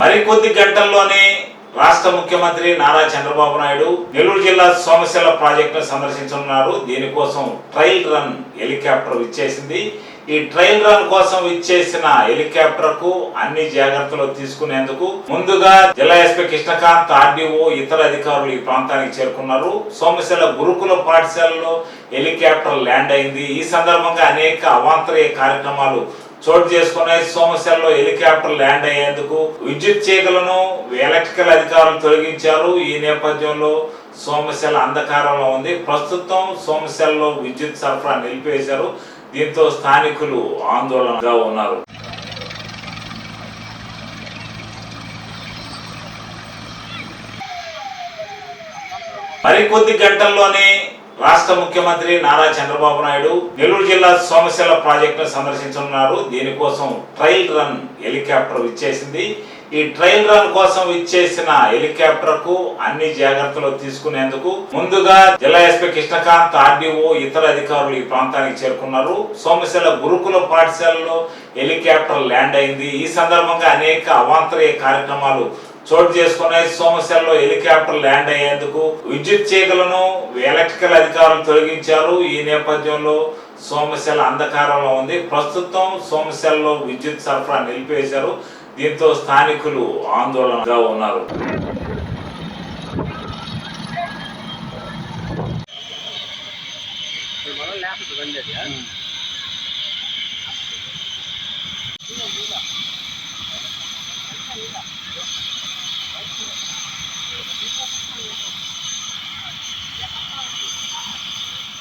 మరికొద్ది గంటల్లోనే రాష్ట్ర ముఖ్యమంత్రి నారా చంద్రబాబు నాయుడు నెల్లూరు జిల్లా సోమశిల ప్రాజెక్టును సందర్శించనున్నారు. దీనికోసం ట్రయల్ రన్ హెలికాప్టర్ ఇచ్చేసింది ఈ ట్రయల్ రన్ కోసం ఇచ్చేసిన హెలికాప్టర్కు అన్ని జాగ్రత్తలు తీసుకునేందుకు ముందుగా జిల్లా ఎస్పీ కృష్ణకాంత్ ఆర్డీఓ ఇతర అధికారులు ఈ ప్రాంతానికి చేరుకున్నారు. సోమశిల గురుకుల పాఠశాలలో హెలికాప్టర్ ల్యాండ్ అయింది. ఈ సందర్భంగా అనేక అవాంతరీయ కార్యక్రమాలు చోటు చేసుకున్నాయి సోమశల్లో హెలికాప్టర్ ల్యాండ్ అయ్యేందుకు విద్యుత్ తీగలను ఎలక్ట్రికల్ అధికారులు తొలగించారు. ఈ నేపథ్యంలో సోమశిల అంధకారంలో ఉంది. ప్రస్తుతం సోమశిలలో విద్యుత్ సరఫరా నిలిపివేశారు. దీంతో స్థానికులు ఆందోళనగా ఉన్నారు. మరికొద్ది గంటల్లోనే రాష్ట్ర ముఖ్యమంత్రి నారా చంద్రబాబు నాయుడు నెల్లూరు జిల్లా సోమశిల ప్రాజెక్టును సందర్శించనున్నారు. దీనికోసం ట్రయల్ రన్ హెలికాప్టర్ ఇచ్చేసింది ఈ ట్రయల్ రన్ కోసం ఇచ్చేసిన హెలికాప్టర్కు అన్ని జాగ్రత్తలు తీసుకునేందుకు ముందుగా జిల్లా ఎస్పీ కృష్ణకాంత్ ఆర్డీఓ ఇతర అధికారులు ఈ ప్రాంతానికి చేరుకున్నారు. సోమశిల గురుకుల పాఠశాలలో హెలికాప్టర్ ల్యాండ్ అయింది. ఈ సందర్భంగా అనేక అవాంతరీయ కార్యక్రమాలు చోటు చేసుకునే సోమశిలలో హెలికాప్టర్ ల్యాండ్ అయ్యేందుకు విద్యుత్ చీకలను ఎలక్ట్రికల్ అధికారులు తొలగించారు. ఈ నేపథ్యంలో సోమశిల అంధకారంలో ఉంది. ప్రస్తుతం సోమశిలలో విద్యుత్ సరఫరా నిలిపివేశారు. దీంతో స్థానికులు ఆందోళనగా ఉన్నారు. మనం people.